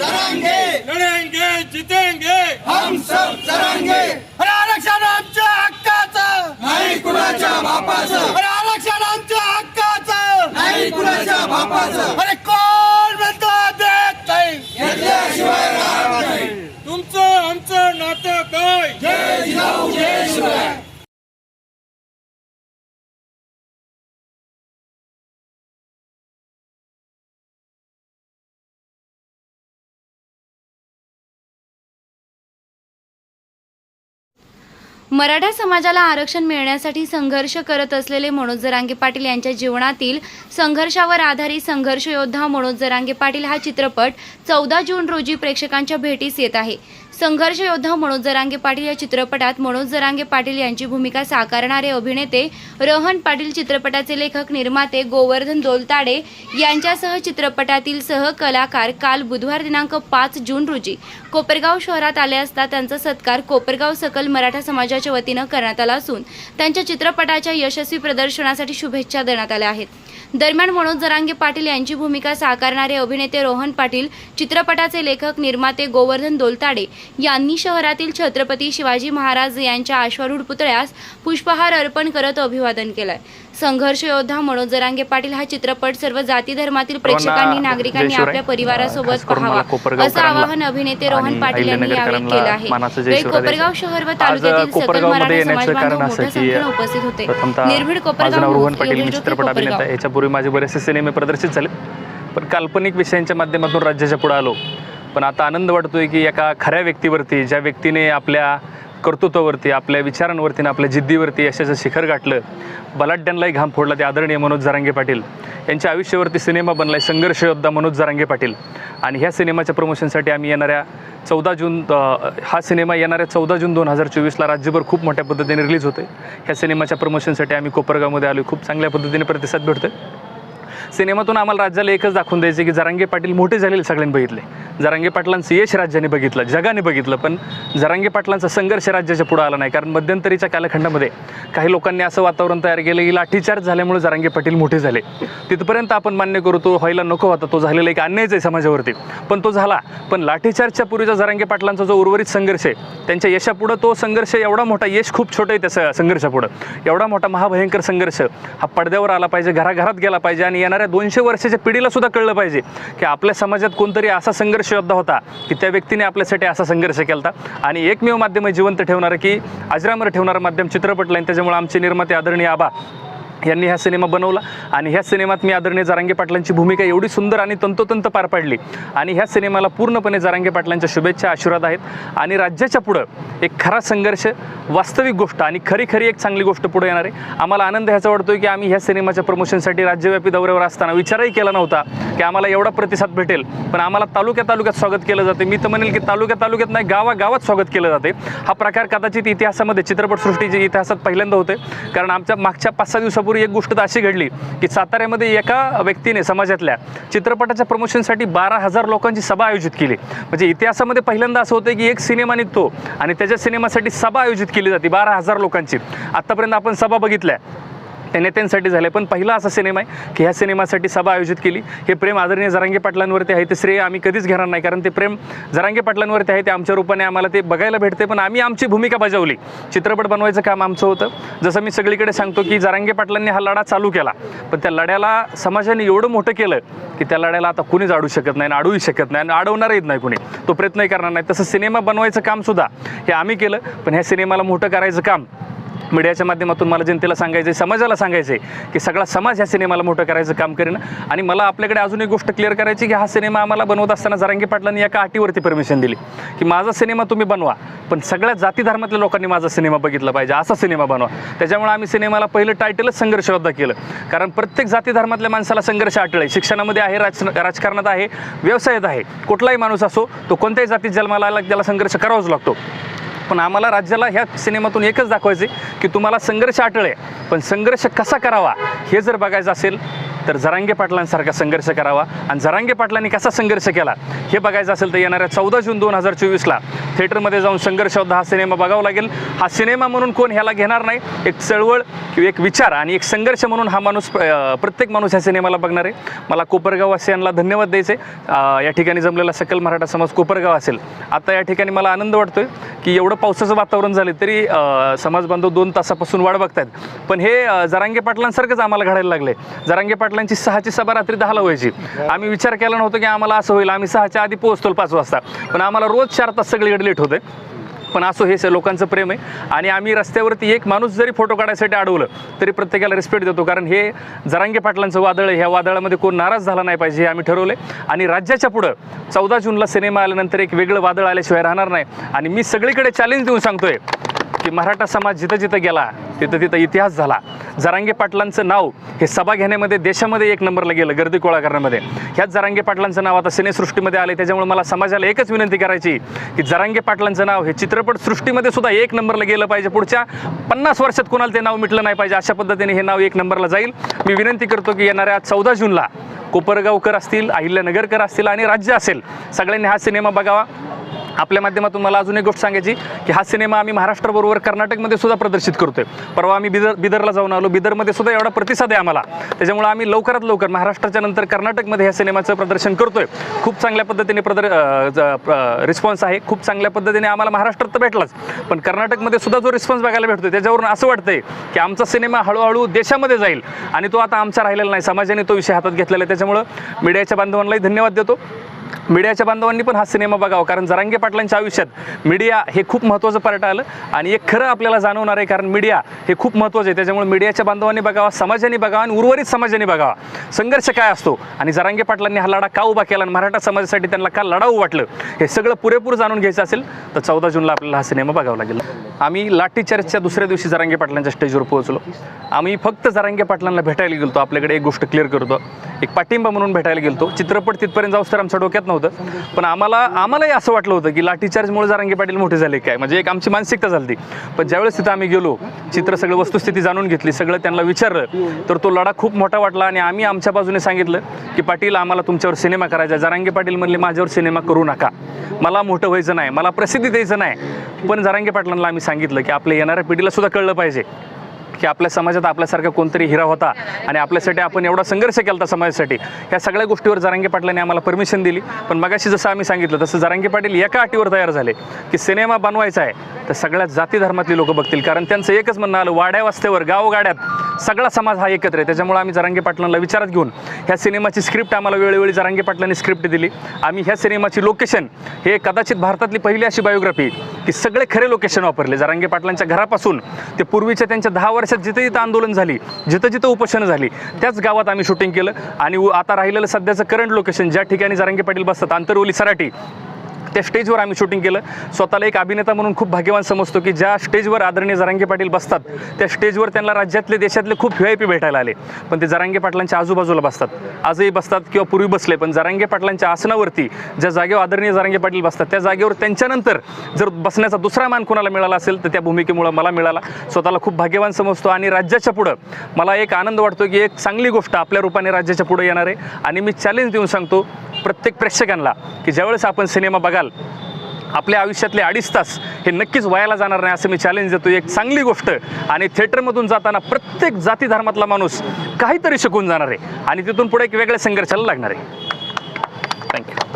जरांगे लड़ेंगे जीतेंगे! हम सब अरे आरक्षण आमच्या हक्काचं! नाही कुणाच्या बापाचं! अरे आरक्षण आमच्या हक्काचं! नाही कुणाच्या बापाचं! अरे कोण म्हणतो देत नाही? घेतल्याशिवाय राहत नाही! तुमचं आमचं नातं काय? जय जिजाऊ जय शिवराय मराठा समाजाला आरक्षण मिळण्यासाठी संघर्ष करत असलेले मनोज जरांगे पाटील यांच्या जीवनातील संघर्षावर आधारित संघर्ष योद्धा मनोज जरांगे पाटील हा चित्रपट चौदा जून रोजी प्रेक्षकांच्या भेटीस येत आहे. संघर्ष योद्धा मनोज जरांगे पाटील या चित्रपटात मनोज जरांगे पाटील यांची भूमिका साकारणारे अभिनेते रोहन पाटील चित्रपटाचे लेखक निर्माते गोवर्धन दोलताडे यांच्यासह चित्रपटातील सहकलाकार काल बुधवार दिनांक पाच जून रोजी कोपरगाव शहरात आले असता त्यांचा सत्कार कोपरगाव सकल मराठा समाजाच्या वतीनं करण्यात आला असून त्यांच्या चित्रपटाच्या यशस्वी प्रदर्शनासाठी शुभेच्छा देण्यात आल्या आहेत. दरम्यान मनोज जरांगे पाटील यांची भूमिका साकारणारे अभिनेते रोहन पाटील चित्रपटाचे लेखक निर्माते गोवर्धन दोलताडे यांनी शहरातील छत्रपती शिवाजी महाराज यांच्या अश्वारूढ पुतळ्यास पुष्पहार अर्पण करत अभिवादन केलंय. संघर्ष योद्धा मनोज जरांगे पाटील हा चित्रपट सर्व जाती धर्मातील प्रेक्षकांनी नागरिकांनी. आपल्या परिवारासोबत पाहावा असं आवाहन अभिनेते रोहन पाटील यांनी यावेळी केलं आहे कोपरगाव. शहर व तालुक्यातील सकल मराठा समाज बांधव मोठ्या संख्येनं उपस्थित होते निर्भीड कोपरगाव रोहन पाटील चित्रपट अभिनेता. याच्यापूर्वी माझे बरेचसे सिनेमे प्रदर्शित झाले पण काल्पनिक विषयांच्या माध्यमातून राज्याच्या पुढे आलो पण आता आनंद वाटतोय की एका खऱ्या व्यक्तीवरती ज्या व्यक्तीने आपल्या कर्तृत्वावरती आपल्या विचारांवरती आणि आपल्या जिद्दीवरती यशाचं शिखर गाठलं. बलाढ्यांनाही घाम फोडला ते आदरणीय मनोज जरांगे पाटील. यांच्या आयुष्यावरती सिनेमा बनलाय संघर्ष योद्धा मनोज जरांगे पाटील. आणि ह्या सिनेमाच्या प्रमोशनसाठी आम्ही येणाऱ्या चौदा जून हा सिनेमा येणाऱ्या चौदा जून दोन हजार चोवीसला राज्यभर खूप मोठ्या पद्धतीने रिलीज होते ह्या सिनेमाच्या प्रमोशनसाठी आम्ही कोपरगावमध्ये आलो खूप चांगल्या पद्धतीने प्रतिसाद भेटतोय. सिनेमातून आम्हाला राज्याला एकच दाखवून द्यायचे की जरांगे पाटील मोठे झालेले सगळ्यांनी बघितले. जरांगे पाटलांचं यश राज्याने बघितलं जगाने बघितलं पण जरांगे पाटलांचा संघर्ष राज्याच्या पुढे आला नाही. कारण मध्यंतरीच्या कालखंडामध्ये काही लोकांनी असं वातावरण तयार केलं की लाठीचार्ज झाल्यामुळे जरांगे पाटील मोठे झाले. तिथपर्यंत आपण मान्य करू तो व्हायला नको होता. तो झालेला एक अन्यायच आहे समाजावरती. पण तो झाला. पण लाठीचार्जच्या पूर्वीचा जरांगे पाटलांचा जो उर्वरित संघर्ष आहे त्यांच्या यशापुढं तो संघर्ष एवढा मोठा यश खूप छोटं आहे त्या संघर्षापुढं. एवढा मोठा महाभयंकर संघर्ष हा पडद्यावर आला पाहिजे घराघरात गेला पाहिजे आणि येणाऱ्या दोनशे वर्षाच्या पिढीला सुद्धा कळलं पाहिजे की आपल्या समाजात कोणतरी असा संघर्ष योद्धा होता की त्या व्यक्तीने आपल्यासाठी असा संघर्ष केला होता आणि एकमेव माध्यम जिवंत ठेवणारं की अजरामर ठेवणारं माध्यम चित्रपट लाईन त्याच्यामुळे आमचे निर्माते आदरणीय आबा यांनी हा सिनेमा बनवला आणि ह्या सिनेमात मी आदरणीय जरांगे पाटलांची भूमिका एवढी सुंदर आणि तंतोतंत पार पाडली. आणि ह्या सिनेमाला पूर्णपणे जारांगे पाटलांच्या शुभेच्छा आशीर्वाद आहेत. आणि राज्याच्या पुढं एक खरा संघर्ष वास्तविक गोष्ट आणि खरी खरी एक चांगली गोष्ट पुढे येणार आहे. आम्हाला आनंद ह्याचा वाटतोय की आम्ही ह्या सिनेमाच्या प्रमोशनसाठी राज्यव्यापी दौऱ्यावर असताना विचारही केला नव्हता की आम्हाला एवढा प्रतिसाद भेटेल. पण आम्हाला तालुक्या तालुक्यात स्वागत केलं जाते. मी तर म्हणेल की तालुक्या तालुक्यात नाही गावागावात स्वागत केलं जाते. हा प्रकार कदाचित इतिहासामध्ये चित्रपटसृष्टीच्या इतिहासात पहिल्यांदा होते कारण आमच्या मागच्या पाच सहा दिवसापूर्वी एक गोष्ट तर अशी घडली की साताऱ्यामध्ये एका व्यक्तीने समाजातल्या चित्रपटाच्या प्रमोशनसाठी बारा हजार लोकांची सभा आयोजित केली. म्हणजे इतिहासामध्ये पहिल्यांदा असं होतं की एक सिनेमा निघतो आणि त्याच्या सिनेमासाठी सभा आयोजित केली जाते बारा हजार लोकांची. आत्तापर्यंत आपण सभा बघितल्या. त्या नेत्यांसाठी झाले पण पहिला असा सिनेमा आहे की ह्या सिनेमासाठी सभा आयोजित केली. हे प्रेम आदरणीय जरांगे पाटलांवरती आहे. ते श्रेय आम्ही कधीच घेणार नाही कारण ते प्रेम जरांगे पाटलांवरती आहे. ते आमच्या रूपाने आम्हाला ते बघायला भेटते. पण आम्ही आमची भूमिका बजावली. चित्रपट बनवायचं काम आमचं होतं. जसं मी सगळीकडे सांगतो की जरांगे पाटलांनी हा लढा चालू केला. पण त्या लढ्याला समाजाने एवढं मोठं केलं की त्या लढ्याला आता कुणीच अडू शकत नाही आणि अडूही शकत नाही आणि अडवणारही नाही कुणी. तो प्रयत्नही करणार नाही. तसं सिनेमा बनवायचं काम सुद्धा हे आम्ही केलं. पण ह्या सिनेमाला मोठं करायचं काम मीडियाच्या माध्यमातून मला जनतेला सांगायचं आहे समाजाला सांगायचं आहे की सगळा समाज ह्या सिनेमाला मोठं करायचं काम करेन. आणि मला आपल्याकडे अजून एक गोष्ट क्लिअर करायची की हा सिनेमा आम्हाला बनवत असताना जरांगी पाटलांनी एका अटीवरती परमिशन दिली की माझा सिनेमा तुम्ही बनवा पण सगळ्या जाती धर्मातल्या लोकांनी माझा सिनेमा बघितला पाहिजे असा सिनेमा बनवा. त्याच्यामुळे आम्ही सिनेमाला पहिलं टायटलच संघर्षबद्ध केलं. कारण प्रत्येक जाती धर्मातल्या माणसाला संघर्ष अटळ आहे शिक्षणामध्ये आहे राज राजकारणात आहे व्यवसायात आहे. कुठलाही माणूस असो तो कोणत्याही जातीत जन्माला त्याला संघर्ष करावाच लागतो. पण आम्हाला राज्याला ह्या सिनेमातून एकच दाखवायचे की तुम्हाला संघर्ष आटळे आहे पण संघर्ष कसा करावा हे जर बघायचं असेल तर जरांगे पाटलांसारखा संघर्ष करावा. आणि जरांगे पाटलांनी कसा संघर्ष केला हे बघायचं असेल तर येणाऱ्या चौदा जून दोन हजार चोवीसला थिएटरमध्ये जाऊन संघर्ष होता हा सिनेमा बघावा लागेल. हा सिनेमा म्हणून कोण ह्याला घेणार नाही. एक चळवळ किंवा एक विचार आणि एक संघर्ष म्हणून हा माणूस प्रत्येक माणूस ह्या सिनेमाला बघणार आहे. मला कोपरगाववासियांना धन्यवाद द्यायचे. या ठिकाणी जमलेला सकल मराठा समाज कोपरगाव असेल. आता या ठिकाणी मला आनंद वाटतोय की एवढं पावसाचं वातावरण झालं तरी समाज बांधव दोन तासापासून वाट बघतायत. पण हे जरांगे पाटलांसारखंच आम्हाला घडायला लागले. जरांगे पाटलांची सहाची सभा रात्री दहाला व्हायची. आम्ही विचार केला नव्हतो की आम्हाला असं होईल. आम्ही सहाच्या आधी पोहोचतो पाच वाजता. पण आम्हाला रोज चार तास सगळीकडे लेट होतं पण असो हे लोकांचं प्रेम आहे. आणि आम्ही रस्त्यावरती एक माणूस जरी फोटो काढायसाठी अडवलं तरी प्रत्येकाला रिस्पेक्ट देतो. कारण हे जरांगे पाटलांचं वादळ आहे. ह्या वादळामध्ये कोण नाराज झाला नाही पाहिजे हे आम्ही ठरवले आणि राज्याच्या पुढं चौदा जूनला सिनेमा आल्यानंतर एक वेगळं वादळ आल्याशिवाय राहणार नाही. आणि मी सगळीकडे चॅलेंज देऊन सांगतोय की मराठा समाज जिथं जिथं गेला तिथं तिथं इतिहास झाला. जरांगे पाटलांचं नाव हे सभा घेण्यामध्ये देशामध्ये एक नंबरला गेलं गर्दी गोळा करण्यामध्ये. ह्याच जरांगे पाटलांचं नाव आता सिनेसृष्टीमध्ये आले त्याच्यामुळे मला समाजाला एकच विनंती करायची की जरांगे पाटलांचं नाव हे चित्रपट सृष्टीमध्ये सुद्धा एक नंबरला गेलं पाहिजे. पुढच्या पन्नास वर्षात कोणाला ते नाव मिटलं नाही पाहिजे अशा पद्धतीने हे नाव एक नंबरला जाईल. मी विनंती करतो की येणाऱ्या चौदा जूनला कोपरगावकर असतील अहिल्यानगरकर असतील आणि राज्य असेल सगळ्यांनी हा सिनेमा बघावा. आपल्या माध्यमातून मला अजून एक गोष्ट सांगायची की हा सिनेमा आम्ही महाराष्ट्राबरोबर कर्नाटकमध्ये सुद्धा प्रदर्शित करतोय. परवा आम्ही बिदर बिदरला जाऊन आलो. बिदरमध्ये सुद्धा एवढा प्रतिसाद आहे आम्हाला. त्याच्यामुळे आम्ही लवकरात लवकर महाराष्ट्राच्या नंतर कर्नाटकमध्ये ह्या सिनेमाचं प्रदर्शन करतोय. खूप चांगल्या पद्धतीने प्रदर रिस्पॉन्स आहे. खूप चांगल्या पद्धतीने आम्हाला महाराष्ट्रात तर भेटलाच. पण कर्नाटकमध्ये सुद्धा जो रिस्पॉन्स बघायला भेटतो त्याच्यावरून असं वाटतंय की आमचा सिनेमा हळूहळू देशामध्ये जाईल. आणि तो आता आमचा राहिलेला नाही. समाजाने तो विषय हातात घेतलेला आहे. त्याच्यामुळं मीडियाच्या बांधवांनाही धन्यवाद देतो. मीडियाच्या बांधवांनी पण हा सिनेमा बघावा कारण जरांगे पाटलांच्या आयुष्यात मीडिया हे खूप महत्त्वाचं पार्ट आलं आणि एक खरं आपल्याला जाणवणार आहे कारण मीडिया हे खूप महत्त्वाचं आहे. त्याच्यामुळे मीडियाच्या बांधवांनी बघावा समाजाने बघावा आणि उर्वरित समाजाने बघावा. संघर्ष काय असतो? आणि जरांगे पाटलांनी हा लढा का उभा केला आणि मराठा समाजासाठी त्यांना का लढाऊ वाटलं? हे सगळं पुरेपूर जाणून घ्यायचं असेल तर चौदा जूनला आपल्याला हा सिनेमा बघावा लागेल. आम्ही लाठी चर्चच्या दुसऱ्या दिवशी जरांगे पाटलांच्या स्टेजवर पोहोचलो. आम्ही फक्त जरांगे पाटलांना भेटायला गेलो आपल्याकडे एक गोष्ट क्लिअर करतो. एक पाठिंबा म्हणून भेटायला गेलो चित्रपट तिथपर्यंत जाऊस तर आमच्या डोक्यात नव्हतं. पण आम्हाला आम्हालाही असं वाटलं होतं की लाठीचार्जमुळे जरांगे पाटील मोठे झाले काय? म्हणजे एक आमची मानसिकता झाली पण ज्यावेळेस तिथं आम्ही गेलो चित्र सगळं वस्तुस्थिती जाणून घेतली सगळं त्यांना विचारलं तर तो लढा खूप मोठा वाटला आणि आम्ही आमच्या बाजूने सांगितलं की पाटील आम्हाला तुमच्यावर सिनेमा करायचा जारांगे पाटील म्हणले माझ्यावर सिनेमा करू नका. मला मोठं व्हायचं नाही. मला प्रसिद्धी द्यायचं नाही. पण जारांगे पाटलांना आम्ही सांगितलं की आपल्या येणाऱ्या पिढीला सुद्धा कळलं पाहिजे. की आपल्या समाजात आपल्यासारखा कोणतरी हिरा होता आणि आपल्यासाठी आपण एवढा संघर्ष केला होता समाजासाठी. ह्या सगळ्या गोष्टीवर जरांगे पाटलांनी आम्हाला परमिशन दिली. पण मगाशी जसं आम्ही सांगितलं तसं जरांगे पाटील एका अटीवर तयार झाले की सिनेमा बनवायचा आहे तर सगळ्या जाती धर्मातली लोक बघतील. कारण त्यांचं एकच म्हणणं आलं वाड्या वस्त्यावर गावगाड्यात सगळा समाज हा एकत्र आहे. त्याच्यामुळे आम्ही जरांगे पाटलांना विचारात घेऊन ह्या सिनेमाची स्क्रिप्ट आम्हाला वेळोवेळी जरांगे पाटलांनी स्क्रिप्ट दिली. आम्ही ह्या सिनेमाची लोकेशन हे कदाचित भारतातली पहिली अशी बायोग्राफी की सगळे खरे लोकेशन वापरले. जरांगे पाटलांच्या घरापासून ते पूर्वीच्या त्यांच्या दहा वर्ष अशा जिथं जिथं आंदोलन झाली जिथं जिथं उपोषणं झाली त्याच गावात आम्ही शूटिंग केलं. आणि आता राहिलेलं सध्याचं करंट लोकेशन ज्या ठिकाणी जारंगे पाटील बसतात आंतरवली सराठी त्या स्टेजवर आम्ही शूटिंग केलं. स्वतःला एक अभिनेता म्हणून खूप भाग्यवान समजतो की ज्या स्टेजवर आदरणीय जरांगे पाटील बसतात त्या स्टेजवर त्यांना राज्यातले देशातले खूप व्ही आय पी भेटायला आले. पण ते जरांगे पाटलांच्या आजूबाजूला बसतात. आजही बसतात किंवा पूर्वी बसले पण जरांगे पाटलांच्या आसनावरती ज्या जागेवर आदरणीय जरांगे पाटील बसतात त्या जागेवर त्यांच्यानंतर जर बसण्याचा दुसरा मान कोणाला मिळाला असेल तर त्या भूमिकेमुळं मला मिळाला. स्वतःला खूप भाग्यवान समजतो आणि राज्याच्या पुढं मला एक आनंद वाटतो की एक चांगली गोष्ट आपल्या रूपाने राज्याच्या पुढे येणार आहे. आणि मी चॅलेंज देऊन सांगतो प्रत्येक प्रेक्षकांना की ज्यावेळेस आपण सिनेमा बघा बघाल आपल्या आयुष्यातले अडीच तास हे नक्कीच वयाला जाणार नाही असं मी चॅलेंज देतो एक चांगली गोष्ट आणि थिएटरमधून जाताना प्रत्येक जाती धर्मातला माणूस काहीतरी शिकून जाणार आहे आणि तिथून पुढे एक वेगळ्या संघर्षाला लागणार आहे. थँक्यू